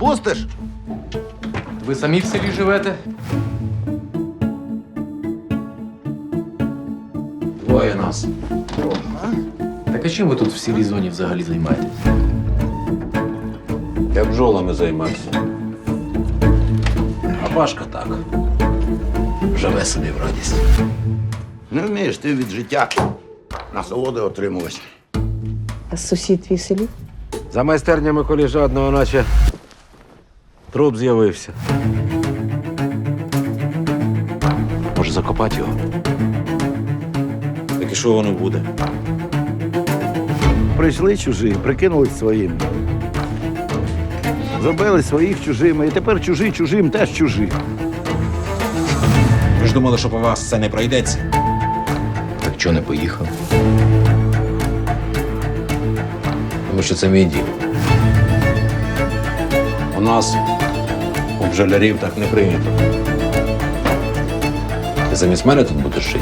пустиш? Ви самі в селі живете? Двоє нас. Так а чим ви тут в сірій зоні взагалі займаєтесь? Я бджолами займався. А Пашка так. Живе собі в радість. Не вмієш ти від життя насолоди отримувати. А сусід твій селі? За майстернями коліжадного, наче труп з'явився. Може, закопати його? Так і що воно буде? Прийшли чужі, прикинулись своїм. Зробили своїх чужими, і тепер чужі чужим теж чужі. Ви ж думали, що по вас це не пройдеться. Так чого не поїхав? Тому що це мій дім. У нас у бджолярів так не прийнято. Ти замість мене тут будеш жити?